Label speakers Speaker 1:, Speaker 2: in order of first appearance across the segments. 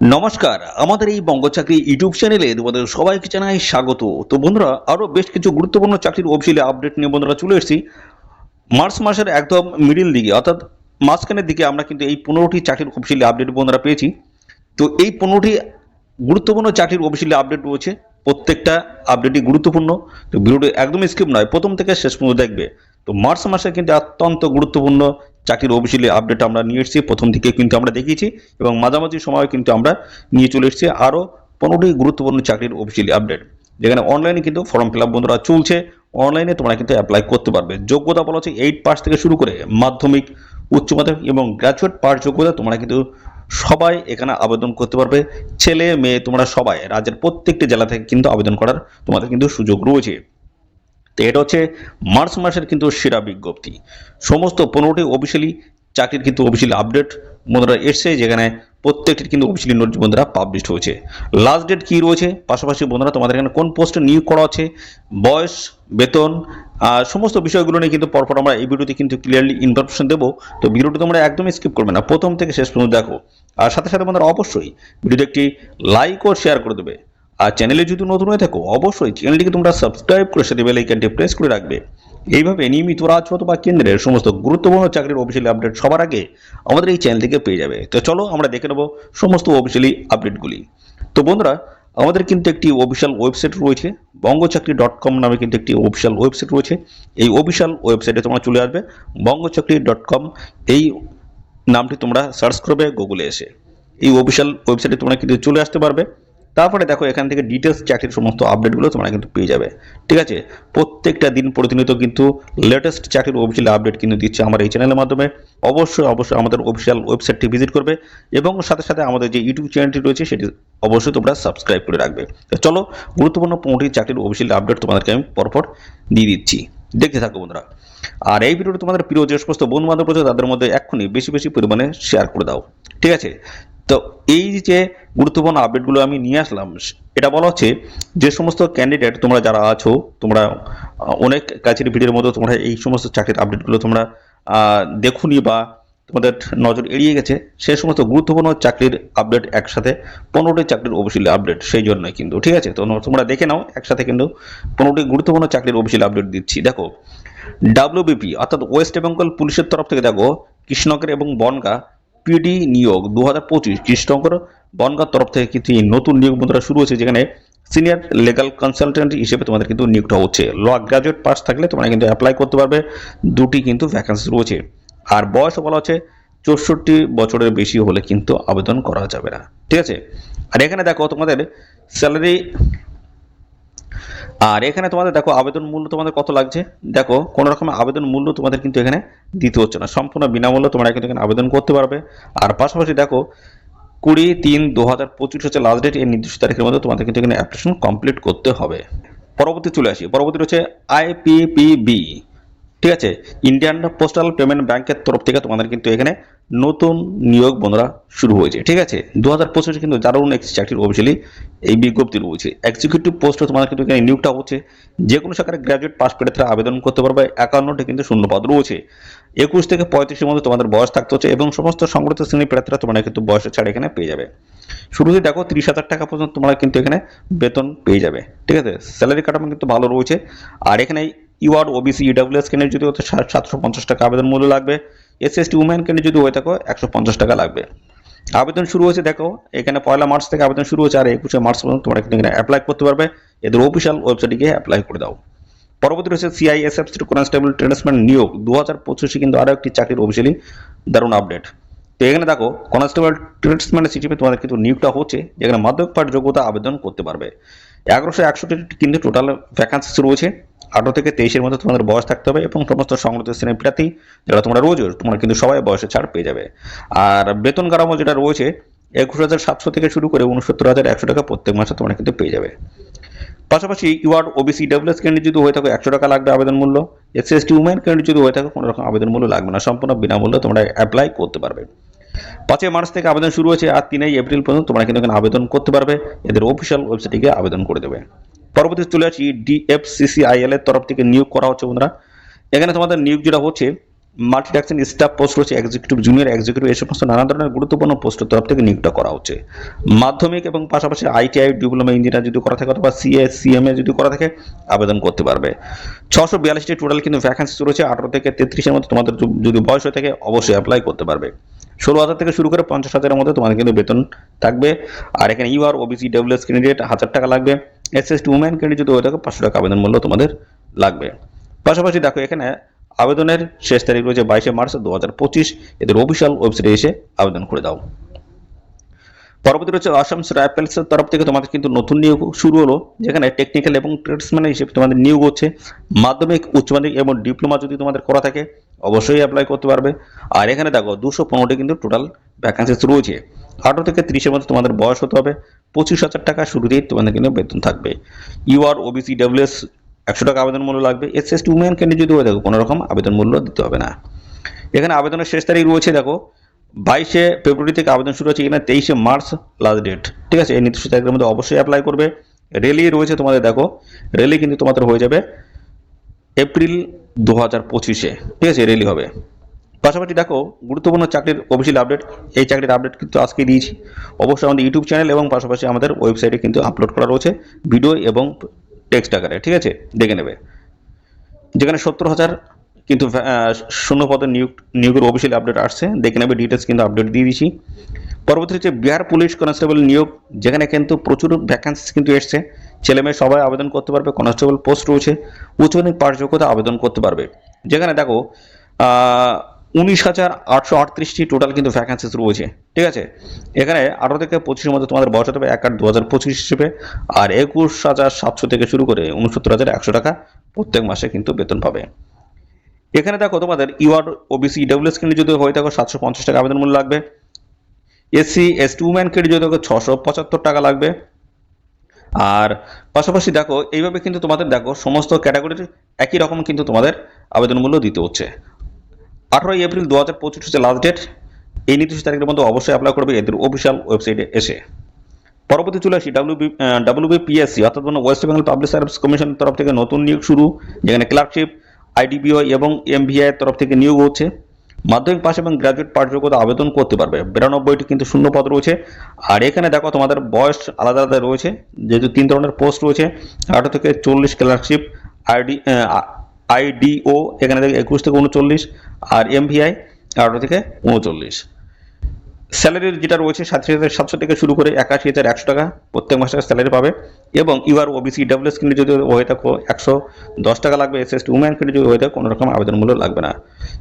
Speaker 1: নমস্কার, আমাদের এই বঙ্গ চাকরি ইউটিউব চ্যানেলে তোমাদের সবাইকে জানাই স্বাগত। তো বন্ধুরা আরও বেশ কিছু গুরুত্বপূর্ণ চাকরির অফিসিয়ালি আপডেট নিয়ে বন্ধুরা চলে এসেছি। মার্চ মাসের একদম মিডিল দিকে, অর্থাৎ মাঝখানের দিকে আমরা কিন্তু এই পনেরোটি চাকরির অফিসিয়ালি আপডেট বন্ধুরা পেয়েছি। তো এই পনেরোটি গুরুত্বপূর্ণ চাকরির অফিসিয়ালি আপডেট রয়েছে। প্রত্যেকটা আপডেটই গুরুত্বপূর্ণ। তো ভিডিওটি একদম স্কিপ নয়, প্রথম থেকে শেষ পর্যন্ত দেখবে। তো মার্চ মাসে কিন্তু অত্যন্ত গুরুত্বপূর্ণ চাকরির অফিসিয়ালি আপডেট আমরা নিয়ে এসেছি, প্রথম থেকে কিন্তু আমরা দেখিয়েছি এবং মাঝামাঝি সময় কিন্তু আমরা নিয়ে চলে এসেছি আরও পনেরোটি গুরুত্বপূর্ণ চাকরির অফিসিয়ালি আপডেট যেখানে অনলাইনে কিন্তু ফর্ম ফিল আপ বন্ধুরা চলছে অনলাইনে তোমরা কিন্তু অ্যাপ্লাই করতে পারবে। যোগ্যতা বলা হচ্ছে এইট পাস থেকে শুরু করে মাধ্যমিক, উচ্চ মাধ্যমিক এবং গ্র্যাজুয়েট পাস যোগ্যতা তোমরা কিন্তু সবাই এখানে আবেদন করতে পারবে। ছেলে, মেয়ে তোমরা সবাই রাজ্যের প্রত্যেকটি জেলা থেকে কিন্তু আবেদন করার তোমাদের কিন্তু সুযোগ রয়েছে। তো এটা হচ্ছে মার্চ মাসের কিন্তু সেরা বিজ্ঞপ্তি। সমস্ত পনেরোটি অফিসিয়ালি চাকরির কিন্তু অফিসিয়ালি আপডেট বন্ধুরা এসছে, যেখানে প্রত্যেকটির কিন্তু অফিসিয়ালি নোটিশ বন্ধুরা পাবলিশ হয়েছে। লাস্ট ডেট কী রয়েছে? পাশাপাশি বন্ধুরা তোমাদের এখানে কোন পোস্টে নিয়োগ করা আছে বয়স, বেতন, আর সমস্ত বিষয়গুলো নিয়ে কিন্তু পরপর আমরা এই ভিডিওতে কিন্তু ক্লিয়ারলি ইনফরমেশন দেবো। তো ভিডিওটি তোমরা একদমই স্কিপ করবে না। প্রথম থেকে শেষ পর্যন্ত দেখো। আর সাথে সাথে বন্ধুরা অবশ্যই ভিডিওতে একটি লাইক ও শেয়ার করে দেবে। আর চ্যানেলে যদি নতুন হয়ে থাকো, অবশ্যই চ্যানেলটিকে তোমরা সাবস্ক্রাইব করে সাথে বেল আইকনটি প্রেস করে রাখবে। এইভাবে নিয়মিত রাজপথ বা কেন্দ্রের সমস্ত গুরুত্বপূর্ণ চাকরির অফিসিয়ালি আপডেট সবার আগে আমাদের এই চ্যানেল থেকে পেয়ে যাবে। তো চলো আমরা দেখে নেব সমস্ত অফিসিয়ালি আপডেটগুলি তো বন্ধুরা, আমাদের কিন্তু একটি অফিসিয়াল ওয়েবসাইট রয়েছে বঙ্গচাকরি ডট কম নামে কিন্তু একটি অফিসিয়াল ওয়েবসাইট রয়েছে। এই অফিসিয়াল ওয়েবসাইটে তোমরা চলে আসবে বঙ্গচাকরি ডট কম এই নামটি তোমরা সার্চ করবে গুগলে এসে। এই অফিসিয়াল ওয়েবসাইটে তোমরা কিন্তু চলে আসতে পারবে। তারপরে দেখো এখান থেকে ডিটেলস চাকরির সমস্ত আপডেটগুলো তোমরা কিন্তু পেয়ে যাবে। ঠিক আছে? প্রত্যেকটা দিন প্রতিনিয়ত কিন্তু লেটেস্ট চাকরির অফিসিয়াল আপডেট কিন্তু দিচ্ছে আমার এই চ্যানেলের মাধ্যমে। অবশ্যই অবশ্যই আমাদের অফিসিয়াল ওয়েবসাইটটি ভিজিট করবে এবং সাথে সাথে আমাদের যে ইউটিউব চ্যানেলটি রয়েছে সেটি অবশ্যই তোমরা সাবস্ক্রাইব করে রাখবে। চলো, গুরুত্বপূর্ণ পনেরোটি চাকরির অফিসিয়াল আপডেট তোমাদেরকে আমি পরপর দিয়ে দিচ্ছি। দেখতে থাকো বন্ধুরা। আর এই ভিডিওটা তোমাদের প্রিয় যে সমস্ত বন্ধু বান্ধব রয়েছে, তাদের মধ্যে এক্ষুনি বেশি বেশি পরিমাণে শেয়ার করে দাও। ঠিক আছে? তো এই যে গুরুত্বপূর্ণ আপডেটগুলো আমি নিয়ে আসলাম, এটা বলা হচ্ছে যে সমস্ত ক্যান্ডিডেট তোমরা যারা আছো, তোমরা অনেক কাছের ভিডিওর মতো তোমরা এই সমস্ত চাকরির আপডেটগুলো তোমরা দেখুনি বা তোমাদের নজর এড়িয়ে গেছে, সে সমস্ত গুরুত্বপূর্ণ চাকরির আপডেট একসাথে, পনেরোটি চাকরির অফিসিয়াল আপডেট সেই জন্যই কিন্তু, ঠিক আছে? তো তোমরা দেখে নাও, একসাথে কিন্তু পনেরোটি গুরুত্বপূর্ণ চাকরির অফিসিয়াল আপডেট দিচ্ছি। দেখো ডাব্লিউবিপি অর্থাৎ ওয়েস্ট বেঙ্গল পুলিশের তরফ থেকে দেখো, কৃষ্ণনগর এবং বনগা পিডি নিয়োগ দু হাজার পঁচিশ, কৃষ্ণনগর, বনগাঁর তরফ থেকে কিন্তু নতুন নিয়োগ বন্ধুরা শুরু হয়েছে, যেখানে সিনিয়র লিগাল কনসালটেন্ট হিসেবে তোমাদের কিন্তু নিয়োগটা হচ্ছে। ল গ্রাজুয়েট পাস থাকলে তোমরা কিন্তু অ্যাপ্লাই করতে পারবে, দুটি কিন্তু ভ্যাকান্সি রয়েছে। আর বয়স বলা হচ্ছে চৌষট্টি বছরের বেশি হলে কিন্তু আবেদন করা যাবে না। ঠিক আছে? আর এখানে দেখো তোমাদের স্যালারি আর এখানে তোমাদের দেখো আবেদন মূল্য তোমাদের কত লাগছে? দেখো, কোনো রকম আবেদন মূল্য তোমাদের কিন্তু এখানে দিতে হচ্ছে না। সম্পূর্ণ বিনামূল্যে তোমরা কিন্তু এখানে আবেদন করতে পারবে। আর পাশাপাশি দেখো, কুড়ি তিন দু হাজার পঁচিশ হচ্ছে লাস্ট ডেট এই নির্দিষ্ট তারিখের মধ্যে তোমাদের কিন্তু এখানে অ্যাপ্লিকেশন কমপ্লিট করতে হবে। পরবর্তী চলে আসি। পরবর্তী হচ্ছে আইপিপিবি ঠিক আছে? ইন্ডিয়ান পোস্টাল পেমেন্ট ব্যাংকের তরফ থেকে তোমাদের কিন্তু এখানে নতুন নিয়োগ বন্ধুরা শুরু হয়েছে, ঠিক আছে? দু হাজার পঁচিশে কিন্তু দারুণ একটি চাকরির অফিসিয়ালি এই বিজ্ঞপ্তি রয়েছে এক্সিকিউটিভ পোস্টে তোমাদের কিন্তু এখানে নিয়োগটা হচ্ছে। যে কোনো শাখার গ্র্যাজুয়েট পাস প্রার্থীরা আবেদন করতে পারবে। একান্নটি কিন্তু শূন্যপদ রয়েছে। একুশ থেকে পঁয়ত্রিশের মধ্যে তোমাদের বয়স থাকতে হচ্ছে এবং সমস্ত সংগঠিত শ্রেণির প্রার্থীরা তোমরা কিন্তু বয়সের ছাড় এখানে পেয়ে যাবে। শুরুতে দেখো, তিরিশ হাজার টাকা পর্যন্ত তোমরা কিন্তু এখানে বেতন পেয়ে যাবে। ঠিক আছে? স্যালারি কাঠামো কিন্তু ভালো রয়েছে। আর এখানে ইউআর ওবিসি ইডাব্লিউএস কেন্দ্রে যদি হচ্ছে সাতশো পঞ্চাশ টাকা আবেদন মূল্য লাগবে। এস এস টি উমেন কেন্দ্রে যদি হয়ে থাকো একশো পঞ্চাশ টাকা লাগবে। আবেদন শুরু হয়েছে, দেখো, এখানে পয়লা মার্চ থেকে আবেদন শুরু হয়েছে, আর একুশে মার্চ পর্যন্ত তোমরা কিন্তু এখানে অ্যাপ্লাই করতে পারবে। এদের অফিসিয়াল ওয়েবসাইটে গিয়ে অ্যাপ্লাই করে দাও। পরবর্তী রয়েছে সিআইএসএফ কনস্টেবল ট্রেন্সম্যান নিয়োগ। দু হাজার পঁচিশে কিন্তু আরও একটি চাকরির অফিসিয়ালি দারুণ আপডেট তো এখানে দেখো কনস্টেবল ট্রেন্সম্যানের হিসেবে তোমাদের কিন্তু নিয়োগটা হচ্ছে, যেখানে মাধ্যমিক পাঠ যোগ্যতা আবেদন করতে পারবে। এগারোশো একষট্টি কিন্তু টোটাল ভ্যাকান্সি রয়েছে আঠারো থেকে তেইশের মধ্যে তোমাদের বয়স থাকতে হবে এবং সমস্ত সংগঠিত শ্রেণির প্রার্থী যারা তোমরা রোজ তোমরা কিন্তু সবাই বয়সে ছাড় পেয়ে যাবে। আর বেতন কাঠামো যেটা রয়েছে, একুশ হাজার সাতশো থেকে শুরু করে উনসত্তর হাজার একশো টাকা প্রত্যেক মাসে তোমরা কিন্তু পেয়ে যাবে। পাশাপাশি ইউআর ওবিসি ডাব্লিউএস ক্যান্ডিডেট যদি হয়ে থাকো একশো টাকা লাগবে আবেদন মূল্য S S T women candidate যদি হয়ে থাকো কোনো রকম আবেদন মূল্য লাগবে না, সম্পূর্ণ বিনামূল্যে তোমরা অ্যাপ্লাই করতে পারবে। পাঁচই মার্চ থেকে আবেদন শুরু হয়েছে আর তিনই এপ্রিল পর্যন্ত তোমরা কিন্তু এখানে আবেদন করতে পারবে। এদের অফিসিয়াল ওয়েবসাইটে গিয়ে আবেদন করে দেবে। পরবর্তী চলে আসি ডিএফসিসিআইএল এর তরফ থেকে নিয়োগ করা হচ্ছে বন্ধুরা। এখানে তোমাদের নিয়োগ যেটা হচ্ছে মাল্টিটাস্কিং স্টাফ পোস্ট রয়েছে এক্সিকিউটিভ জুনিয়র এক্সিকিউটিভ এই সমস্ত নানা ধরনের গুরুত্বপূর্ণ পোস্টের তরফ থেকে নিয়োগটা করা হচ্ছে। মাধ্যমিক এবং পাশাপাশি আইটিআই ডিপ্লোমা ইঞ্জিনিয়ার যদি করা থাকে অথবা সিএ সিএমএ যদি করা থাকে, আবেদন করতে পারবে। ছশো বিয়াল্লিশটি টোটাল কিন্তু ভ্যাকান্সি রয়েছে, আঠারো থেকে তেত্রিশের মধ্যে তোমাদের যদি বয়স হয়ে থাকে, অবশ্যই অ্যাপ্লাই করতে পারবে। ষোলো হাজার থেকে শুরু করে পঞ্চাশ হাজারের মধ্যে তোমাদের কিন্তু বেতন থাকবে। আর এখানে ইউআর ওবিসি ডব্লিউএস ক্যান্ডিডেট হাজার টাকা লাগবে। S S T woman candidate যদি হয়ে থাকে পাঁচশো টাকা আবেদন মূল্য তোমাদের লাগবে। পাশাপাশি দেখো এখানে আবেদনের শেষ তারিখ রয়েছে বাইশে মার্চ দু হাজার পঁচিশ। এদের অফিসিয়াল ওয়েবসাইটে এসে আবেদন করে দাও। পরবর্তী রয়েছে আসাম রাইফেলসের তরফ থেকে তোমাদের কিন্তু নতুন নিয়োগ শুরু হলো, যেখানে টেকনিক্যাল এবং ট্রেডসম্যান হিসেবে তোমাদের নিয়োগ হচ্ছে। মাধ্যমিক, উচ্চ মাধ্যমিক এবং ডিপ্লোমা যদি তোমাদের করা থাকে অবশ্যই অ্যাপ্লাই করতে পারবে। আর এখানে দেখো, দুশো পনেরোটি কিন্তু টোটাল ভ্যাকান্সিস রয়েছে। আঠারো থেকে তিরিশের মধ্যে তোমাদের বয়স হতে হবে। পঁচিশ হাজার টাকা শুরুতেই তোমাদের কিন্তু বেতন থাকবে। ইউ ইউআর ওবিসি ডাব্লিউএস একশো টাকা আবেদন মূল্য লাগবে। এস এস উমেন ক্যান্ডিডেট যদি হয়ে দেখো কোনো রকম আবেদন মূল্য দিতে হবে না। এখানে আবেদনের শেষ তারিখ রয়েছে, দেখো, বাইশে ফেব্রুয়ারি থেকে আবেদন শুরু হচ্ছে, এখানে তেইশে মার্চ লাস্ট ডেট ঠিক আছে? এই নির্দিষ্ট তারিখের মধ্যে অবশ্যই অ্যাপ্লাই করবে। রেলি রয়েছে তোমাদের, দেখো। রেলি কিন্তু তোমাদের হয়ে যাবে এপ্রিল দু হাজার পঁচিশে। ঠিক আছে রেলি হবে। পাশাপাশি দেখো, গুরুত্বপূর্ণ চাকরির অফিসিয়াল আপডেট এই চাকরির আপডেট কিন্তু আজকে দিয়েছি। অবশ্যই আমাদের ইউটিউব চ্যানেল এবং পাশাপাশি আমাদের ওয়েবসাইটে কিন্তু আপলোড করা রয়েছে ভিডিও এবং টেক্সট আকারে। ঠিক আছে, দেখে নেবে। যেখানে সত্তর হাজার কিন্তু শূন্য পদের নিয়োগ, নিয়োগের অফিসিয়াল আপডেট আসছে। দেখে নেবে ডিটেলস কিন্তু আপডেট দিয়ে দিয়েছি। পরবর্তী হচ্ছে বিহার পুলিশ কনস্টেবল নিয়োগ, যেখানে কিন্তু প্রচুর ভ্যাকান্সি কিন্তু এসছে। ছেলে মেয়ে সবাই আবেদন করতে পারবে কনস্টেবল পোস্ট রয়েছে, উচ্চ মাধ্যমিক পাশ যোগ্যতা আবেদন করতে পারবে। যেখানে দেখো উনিশ হাজার আটশো আটত্রিশটি টোটাল কিন্তু ভ্যাকান্সিস রয়েছে, ঠিক আছে? এখানে আঠারো থেকে পঁচিশের মধ্যে তোমাদের বয়স হতে হবে, এক আট দু হাজার পঁচিশ হিসেবে, আর একুশ হাজার সাতশো থেকে শুরু করে উনসত্তর হাজার একশো টাকা প্রত্যেক মাসে কিন্তু বেতন পাবে। এখানে দেখো তোমাদের ইউআর ওবিসি ডব্লিউএস কেন্দ্রে যদি হয়ে থাকো, সাতশো পঞ্চাশ টাকা আবেদন মূল্য লাগবে। এসসি এস টু উম্যান কেন্দ্রে যদি ছশো পঁচাত্তর টাকা লাগবে। আর পাশাপাশি দেখো, এইভাবে কিন্তু তোমাদের দেখো, সমস্ত ক্যাটাগরির একই রকম কিন্তু তোমাদের আবেদন মূল্য দিতে হচ্ছে। আঠারোই এপ্রিল দু হাজার পঁচিশ হচ্ছে লাস্ট ডেট এই নির্দিষ্ট তারিখের মধ্যে অবশ্যই অ্যাপ্লাই করবে এদের অফিসিয়াল ওয়েবসাইটে এসে। পরবর্তী চলে আসি ডাব্লিউবি ডাব্লিউবিপিএসসি অর্থাৎ মানে ওয়েস্ট বেঙ্গল পাবলিক সার্ভিস কমিশনের তরফ থেকে নতুন নিয়োগ শুরু, যেখানে ক্লার্কশিপ আইডিবিও এবং এমভিআই এর তরফ থেকে নিয়োগ হচ্ছে। মাধ্যমিক পাস এবং গ্রাজুয়েট পাঠযোগ্যতা আবেদন করতে পারবে। বিরানব্বইটি কিন্তু শূন্য পদ রয়েছে। আর এখানে দেখো তোমাদের বয়স আলাদা আলাদা রয়েছে। যেহেতু তিন ধরনের পোস্ট রয়েছে, আঠারো থেকে চল্লিশ ক্লার্কশিপ আইডি আইডিও এখানে দেখো একুশ থেকে উনচল্লিশ, আর এমভিআই আঠারো থেকে উনচল্লিশ। স্যালারির যেটা রয়েছে সাতশো হাজার সাতশো থেকে শুরু করে একাশি হাজার একশো টাকা প্রত্যেক মাসে স্যালারি পাবে। এবং ইউআর ওবিসি ডাব্লিউএস কিনে যদি হয়ে থাকো, একশো দশ টাকা লাগবে এস এস টি উম্যান কিনে যদি হয়ে থাকে, কোনো রকম আবেদন মূল্য লাগবে না।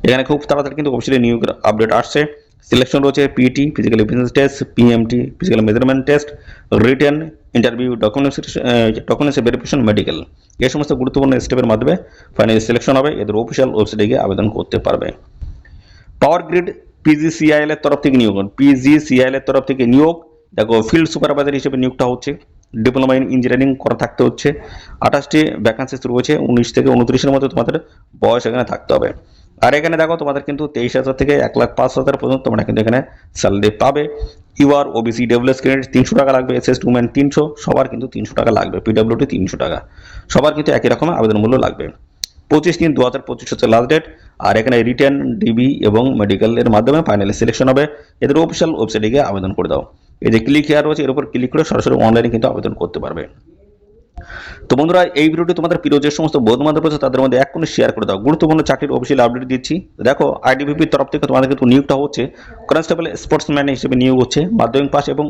Speaker 1: এখানে খুব তাড়াতাড়ি কিন্তু অফিসিয়ালি নিয়োগ আপডেট আসছে। সিলেকশন রয়েছে PT physical efficiency test PMT physical measurement test written interview documents documents verification medical এই সমস্ত গুরুত্বপূর্ণ স্টেপের মাধ্যমে ফাইনালি সিলেকশন হবে। এদের অফিসিয়াল ওয়েবসাইটে গিয়ে আবেদন করতে পারবে। পাওয়ার গ্রিড পিজিসিআইএল এর তরফ থেকে নিয়োগ পিজিসিআইএল এর তরফ থেকে নিয়োগ, দেখো ফিল্ড সুপারভাইজার হিসেবে নিয়োগটা হচ্ছে ডিপ্লোমা ইন ইঞ্জিনিয়ারিং করা থাকতে হচ্ছে। আঠাশটি ভ্যাকান্সি শুরু হয়েছে, উনিশ থেকে উনত্রিশের মধ্যে তোমাদের বয়স এখানে থাকতে হবে। আর এখানে দেখো, তোমাদের কিন্তু তেইশ হাজার থেকে এক লাখ পাঁচ হাজার পর্যন্ত তোমরা কিন্তু এখানে স্যালারি পাবে। ইউআর ওবিসি ডব্লিউএস ক্রেডিট তিনশো টাকা লাগবে এস এস টুম্যান তিনশো, সবার কিন্তু তিনশো টাকা লাগবে পিডব্লিউটি তিনশো টাকা। সবার কিন্তু একই রকম আবেদন মূল্য লাগবে। পঁচিশ তিন দু হাজার পঁচিশ হচ্ছে লাস্ট ডেট আর এখানে রিটার্ন ডিবি এবং মেডিকেলের মাধ্যমে ফাইনালি সিলেকশন হবে। এদের অফিসিয়াল ওয়েবসাইটে গিয়ে আবেদন করে দাও। এই যে ক্লিক হেয়ার রয়েছে, এর উপর ক্লিক করে সরাসরি অনলাইনে কিন্তু আবেদন করতে পারবে। তো বন্ধুরা, এই ভিডিওটি তোমাদের প্রিয় যে সমস্ত বন্ধু বান্ধব রয়েছে, তাদের মধ্যে এক কোণে শেয়ার করে দাও। গুরুত্বপূর্ণ চাকরির অফিসিয়াল আপডেট দিচ্ছি। দেখো আইডিবিপির তরফ থেকে তোমাদের কিন্তু নিয়োগটা হচ্ছে। কনস্টেবল স্পোর্টসম্যান হিসেবে নিয়োগ হচ্ছে। মাধ্যমিক পাস এবং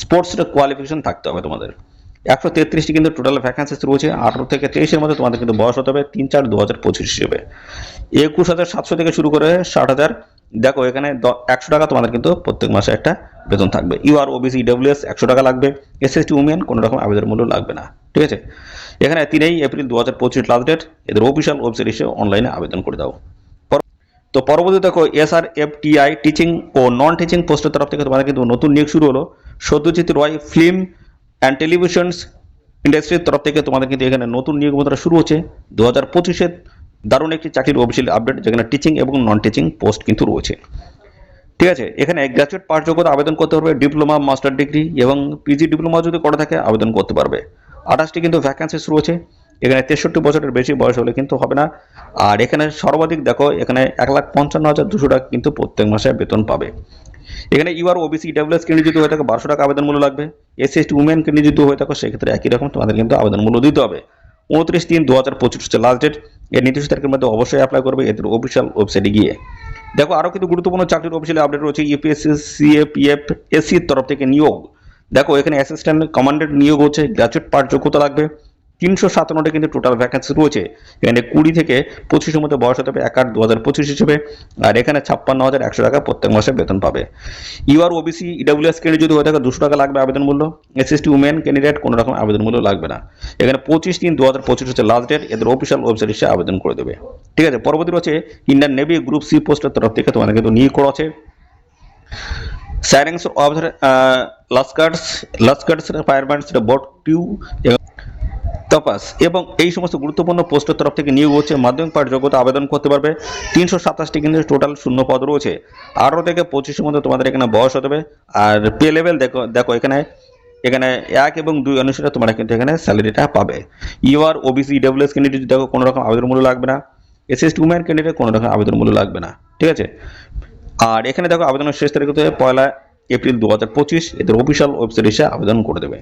Speaker 1: স্পোর্টসের কোয়ালিফিকেশন থাকতে হবে তোমাদের। একশো তেত্রিশটি কিন্তু টোটাল ভ্যাকান্সিস রয়েছে, আঠারো থেকে তেইশের মধ্যে তোমাদের কিন্তু বয়স হতে হবে তিন চার দু হাজার পঁচিশ হিসেবে। একুশ হাজার সাতশো থেকে শুরু করে ষাট হাজার, দেখো এখানে একশো টাকা তোমাদের কিন্তু প্রত্যেক মাসে একটা বেতন থাকবে। ইউ ইউআর ওবিসি ডব্লিউএস একশো টাকা লাগবে। এসএসটি উমেন কোনো রকম আবেদন মূল্য লাগবে না, ঠিক আছে? এখানে তিনই এপ্রিল দু হাজার পঁচিশ লাস্ট ডেট এদের অফিসিয়াল ওয়েবসাইট এসে অনলাইনে আবেদন করে দাও। তো পরবর্তী দেখো এসআর এফ টিআই টিচিং ও নন টিচিং পোস্টের তরফ থেকে তোমাদের কিন্তু নতুন নিয়োগ শুরু হলো। Satyajit Ray film and televisions ইন্ডাস্ট্রির তরফ থেকে তোমাদের কিন্তু এখানে নতুন নিয়োগ শুরু হচ্ছে। দু হাজার পঁচিশের দারুণ একটি চাকরির অফিসিয়াল আপডেট যেখানে টিচিং এবং নন টিচিং পোস্ট কিন্তু রয়েছে। ঠিক আছে, এখানে গ্র্যাজুয়েট পাস যোগ্যতা আবেদন করতে পারবে ডিপ্লোমা মাস্টার ডিগ্রি এবং পিজি ডিপ্লোমা যদি করে থাকে, আবেদন করতে পারবে। আঠাশটি কিন্তু ভ্যাকান্সিস রয়েছে, এখানে তেষট্টি বছরের বেশি বয়স হলে কিন্তু হবে না। আর এখানে সর্বাধিক দেখো, এখানে এক লাখ পঞ্চান্ন হাজার দুশো টাকা কিন্তু প্রত্যেক মাসে বেতন পাবে। এখানে ইউআর ওবিসি ডাব্লিউএস কেন্দ্রে যদি হয়ে থাকে, বারোশো টাকা আবেদন মূল্য লাগবে। এসসি এসটি উমেন কেন্দ্রে যদি হয়ে থাকে, সেক্ষেত্রে একই রকম তোমাদের কিন্তু আবেদন মূল্য দিতে হবে। উনত্রিশ তিন দু হাজার পঁচিশ হচ্ছে লাস্ট ডেট এর নির্দিষ্ট তারিখের মধ্যে অবশ্যই অ্যাপ্লাই করবে এদের অফিসিয়াল ওয়েবসাইটে গিয়ে। দেখো আরও কিন্তু গুরুত্বপূর্ণ চাকরির অফিসিয়াল আপডেট রয়েছে ইউপিএসসি সিএপিএফ এসসির তরফ থেকে নিয়োগ। দেখো, এখানে অ্যাসিস্ট্যান্ট কমান্ডেন্ট নিয়োগ হচ্ছে গ্র্যাজুয়েট পার যোগ্যতা লাগবে। তিনশো সাতান্নটা কিন্তু টোটাল ভ্যাকেন্সি রয়েছে। এখানে কুড়ি থেকে পঁচিশের মধ্যে বয়স হতে হবে এক আট দু হাজার পঁচিশ হিসেবে। আর এখানে ছাপ্পান্ন হাজার একশো টাকা প্রত্যেক মাসে বেতন পাবে। ইউআর ওবিসি ইডাব্লিউএস ক্যান্ডিডেট যদি হয়ে থাকে, দুশো টাকা লাগবে আবেদন মূল্য। এসএসটি উমেন ক্যান্ডিডেট কোনো রকম আবেদন মূল্য লাগবে না। এখানে পঁচিশ তিন দু হাজার পঁচিশ হচ্ছে লাস্ট ডেট এদের অফিসিয়াল ওয়েবসাইট এসে আবেদন করে দেবে। ঠিক আছে, পরবর্তী রয়েছে ইন্ডিয়ান নেভি গ্রুপ সি পোস্টের তরফ থেকে তোমাদের কিন্তু নিয়োগ করা আছে sirens of lascars lascars firemans boat টিউ তপাস এবং এই সমস্ত গুরুত্বপূর্ণ পোস্টের তরফ থেকে নিয়োগ হচ্ছে মাধ্যমিক পাঠ যোগ্যতা আবেদন করতে পারবে। তিনশো সাতাশটি কিন্তু টোটাল শূন্য পদ রয়েছে। আঠারো থেকে পঁচিশের মধ্যে তোমাদের এখানে বয়স হতে হবে। আর পে লেভেল দেখো দেখো এখানে এখানে এক এবং দুই অনুসারে তোমরা কিন্তু এখানে স্যালারিটা পাবে। ইউআর ওবিসি ডব্লিউএস ক্যান্ডিডেট দেখো, কোনো রকম আবেদন মূল্য লাগবে না। এসএস উম্যান ক্যান্ডিডেট কোনো রকম আবেদন মূল্য লাগবে না। ঠিক আছে? আর এখানে দেখো, আবেদনের শেষ তারিখ হতে পয়লা এপ্রিল দু হাজার পঁচিশ। এদের অফিসিয়াল ওয়েবসাইট এসে আবেদন করে দেবে।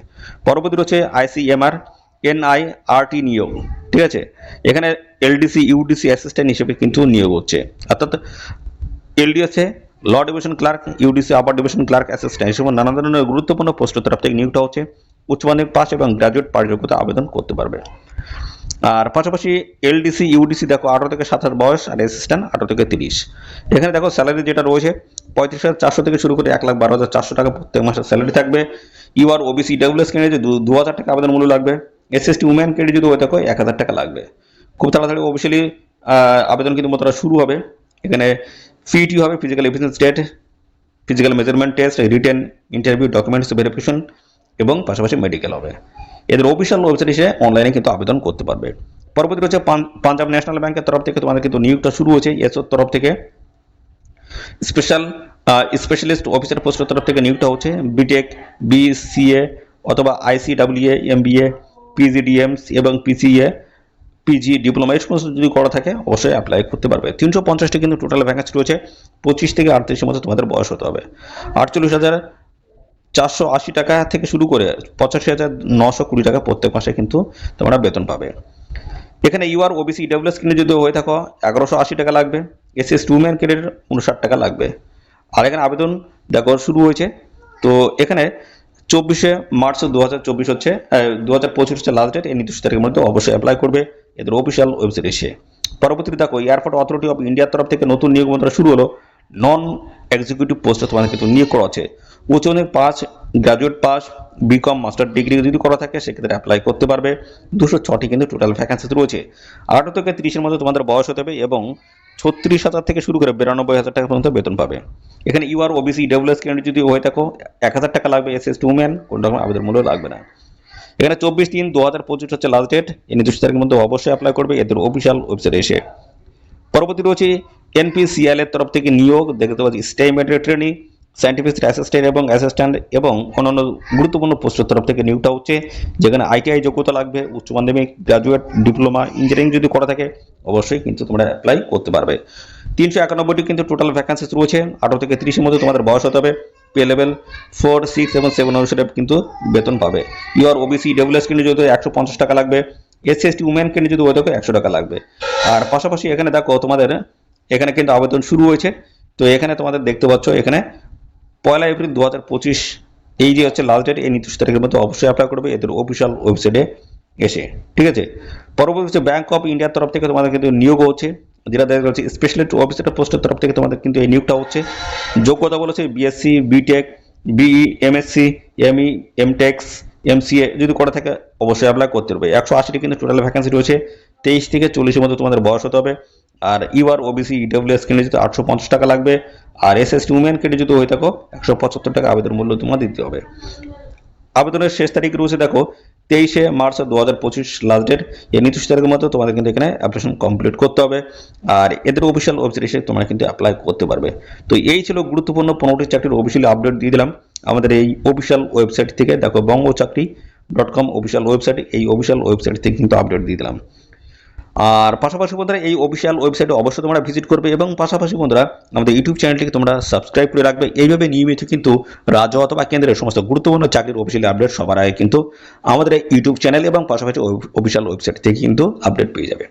Speaker 1: পরবর্তী রয়েছে আইসিএমআর এনআইআরটি নিয়োগ, ঠিক আছে? এখানে এলডিসি ইউডিসি অ্যাসিস্ট্যান্ট হিসেবে কিন্তু নিয়োগ হচ্ছে। অর্থাৎ এলডিএসে lower division clerk UDC upper division clerk assistant এসব নানা ধরনের গুরুত্বপূর্ণ পোস্টের তরফ থেকে নিয়োগটা হচ্ছে উচ্চ মাধ্যমিক পাস এবং গ্রাজুয়েট পাস যোগ্যতা আবেদন করতে পারবে। আর পাশাপাশি এলডিসি ইউডিসি দেখো, আঠারো থেকে সাতাশ বয়স আর অ্যাসিস্ট্যান্ট আঠারো থেকে তিরিশ। এখানে দেখো স্যালারি যেটা রয়েছে, পঁয়ত্রিশ হাজার চারশো থেকে শুরু করে এক লাখ বারো হাজার চারশো টাকা প্রত্যেক মাসের স্যালারি থাকবে। ইউআর ওবিসি ডাব্লিউএস ক্যান্ডিডেট দু হাজার টাকা আবেদন মূল্য লাগবে। এসএসটি উম্যান ক্যান্ডিডেট যদি হয়ে থাকো, এক হাজার টাকা লাগবে। খুব তাড়াতাড়ি অফিসিয়ালি আবেদন কিন্তু মোতারা শুরু হবে। এখানে ফিটি হবে physical efficiency test physical measurement test written interview documents verification এবং পাশাপাশি মেডিকেল হবে। এদের অফিসিয়াল ওয়েবসাইট এসে অনলাইনে কিন্তু আবেদন করতে পারবে। পরবর্তী হচ্ছে পাঞ্জাব ন্যাশনাল ব্যাংকের তরফ থেকে তোমাদের কিন্তু নিয়োগটা শুরু হয়েছে। এসওর তরফ থেকে স্পেশাল স্পেশালিস্ট অফিসার পোস্টের তরফ থেকে নিয়োগটা হচ্ছে। বিটেক বিসিএ অথবা আইসিডাব্লিউএ এমবিএ পিজিডিএমস এবং পিসিএ পিজি ডিপ্লোমা এই সমস্ত যদি করা থাকে, অবশ্যই অ্যাপ্লাই করতে পারবে। তিনশো পঞ্চাশটি কিন্তু টোটাল ভ্যাকেন্সি রয়েছে পঁচিশ থেকে আটত্রিশের মধ্যে তোমাদের বয়স হতে হবে। আটচল্লিশ হাজার চারশো আশি টাকা থেকে শুরু করে পঁচাশি হাজার নশো কুড়ি টাকা প্রত্যেক মাসে কিন্তু তোমরা বেতন পাবে। এখানে ইউআর ওবিসি ডাব্লিউএস কিনে যদি হয়ে থাকো, এগারোশো আশি টাকা লাগবে। এসএস টু ম্যান ক্যাডেটের উনষাট টাকা লাগবে। আর এখানে আবেদন দেখো, শুরু হয়েছে। তো এখানে চব্বিশে মার্চ দু হাজার চব্বিশ হচ্ছে দু হাজার পঁচিশ হচ্ছে লাস্ট ডেট এই নির্দিষ্ট তারিখের মধ্যে অবশ্যই অ্যাপ্লাই করবে এদের অফিসিয়াল ওয়েবসাইট এসে। পরবর্তীতে দেখো এয়ারপোর্ট অথরিটি অফ ইন্ডিয়ার তরফ থেকে নতুন নিয়োগ মন্ত্র শুরু হলো নন এক্সিকিউটিভ পোস্টে তোমাদের কিন্তু নিয়োগ করা আছে। উচ্চ মাধ্যমিক pass graduate pass BCom master degree যদি করা থাকে, সেক্ষেত্রে অ্যাপ্লাই করতে পারবে। দুশো ছটি কিন্তু টোটাল ভ্যাকেন্সি রয়েছে। আঠারো থেকে তিরিশের মধ্যে তোমাদের বয়স হতে হবে এবং ছত্রিশ হাজার থেকে শুরু করে বিরানব্বই হাজার টাকা পর্যন্ত বেতন পাবে। এখানে ইউআর ওবিসি, ডাব্লিউএস ক্যান্ডিডেট যদি হয়ে থাকো, এক হাজার টাকা লাগবে এস এস টু ম্যান কোনো রকম আবেদন মূল্য লাগবে না। এখানে চব্বিশ তিন দু হাজার পঁচিশ হচ্ছে লাস্ট ডেট এই নির্দিষ্ট তারিখের মধ্যে অবশ্যই অ্যাপ্লাই করবে এদের অফিসিয়াল ওয়েবসাইটে এসে। পরবর্তী রয়েছে এনপিসিএল এর তরফ থেকে নিয়োগ, দেখতে পাচ্ছি স্টেমেন্টের ট্রেনিং সায়েন্টিফিক অ্যাসিস্ট্যান্ট এবং অ্যাসিস্ট্যান্ট এবং অন্যান্য গুরুত্বপূর্ণ পোস্টের তরফ থেকে নিয়োগটা হচ্ছে, যেখানে আইটিআই যোগ্যতা লাগবে, উচ্চ মাধ্যমিক গ্রাজুয়েট ডিপ্লোমা ইঞ্জিনিয়ারিং যদি করা থাকে, অবশ্যই কিন্তু তোমরা অ্যাপ্লাই করতে পারবে। তিনশো একানব্বইটি কিন্তু টোটাল ভ্যাকান্সিস রয়েছে, আঠারো থেকে তিরিশের মধ্যে তোমাদের বয়স হতে হবে পে লেভেল ফোর সিক্স এবং সেভেন অনুসারে কিন্তু বেতন পাবে। ইউআর ওবিসি ডব্লিউএস কিন্তু যদি একশো পঞ্চাশ টাকা লাগবে এসসি এসটি উমেন কিন্তু যদি হয়ে থাকে একশো টাকা লাগবে। আর পাশাপাশি এখানে দেখো তোমাদের, এখানে কিন্তু আবেদন শুরু হয়েছে, তো এখানে তোমাদের দেখতে পাচ্ছ, এখানে পয়লা এপ্রিল দু হাজার পঁচিশ, এই যে হচ্ছে লাস্ট ডেট, এই নির্দিষ্ট তারিখের মধ্যে অবশ্যই অ্যাপ্লাই করবে এদের অফিসিয়াল ওয়েবসাইটে এসে। ঠিক আছে? পরবর্তী হচ্ছে ব্যাংক অফ ইন্ডিয়ার তরফ থেকে তোমাদের কিন্তু নিয়োগ হচ্ছে। যেটা দেখা যাচ্ছে স্পেশালিস্ট অফিসার পোস্টের তরফ থেকে তোমাদের কিন্তু এই নিয়োগটা হচ্ছে। যোগ্যতা বলেছে BSc BTech BE MSc ME MTechs MCA যদি করে থাকে অবশ্যই অ্যাপ্লাই করতে হবে। একশো আশিটি কিন্তু টোটাল ভ্যাকেন্সি রয়েছে। তেইশ থেকে চল্লিশের মধ্যে তোমাদের বয়স হতে হবে। আর ইউআর ওবিসি ইডব্লিউএস কেন্দ্রে আটশো পঞ্চাশ টাকা লাগবে, আর এস এস টি উমেন কেটে যদি হয়ে থাকো, একশো পঁচাত্তর টাকা আবেদন মূল্য তোমার দিতে হবে। আবেদনের শেষ তারিখ রয়েছে, দেখো, তেইশে মার্চ দু হাজার পঁচিশ লাস্ট ডেট এই নির্দিষ্ট তারিখের মধ্যে তোমাদের কিন্তু এখানে অ্যাপ্লিকেশন কমপ্লিট করতে হবে। আর এদের অফিসিয়াল ওয়েবসাইট এসে তোমরা কিন্তু অ্যাপ্লাই করতে পারবে। তো এই ছিল গুরুত্বপূর্ণ পনেরোটি চাকরির অফিসিয়াল আপডেট দিয়ে দিলাম। আমাদের এই অফিসিয়াল ওয়েবসাইট থেকে, দেখো Banga Chakri dot com official website এই অফিসিয়াল ওয়েবসাইট থেকে কিন্তু আপডেট দিয়ে দিলাম। আর পাশাপাশি বন্ধুরা, এই অফিসিয়াল ওয়েবসাইটে অবশ্যই তোমরা ভিজিট করবে এবং পাশাপাশি বন্ধুরা, আমাদের ইউটিউব চ্যানেলটিকে তোমরা সাবস্ক্রাইব করে রাখবে। এইভাবে নিয়মিত কিন্তু রাজ্য অথবা কেন্দ্রের সমস্ত গুরুত্বপূর্ণ চাকরির অফিসিয়াল আপডেট সবার আগে কিন্তু আমাদের ইউটিউব চ্যানেল এবং পাশাপাশি অফিসিয়াল ওয়েবসাইট থেকে কিন্তু আপডেট পেয়ে যাবে।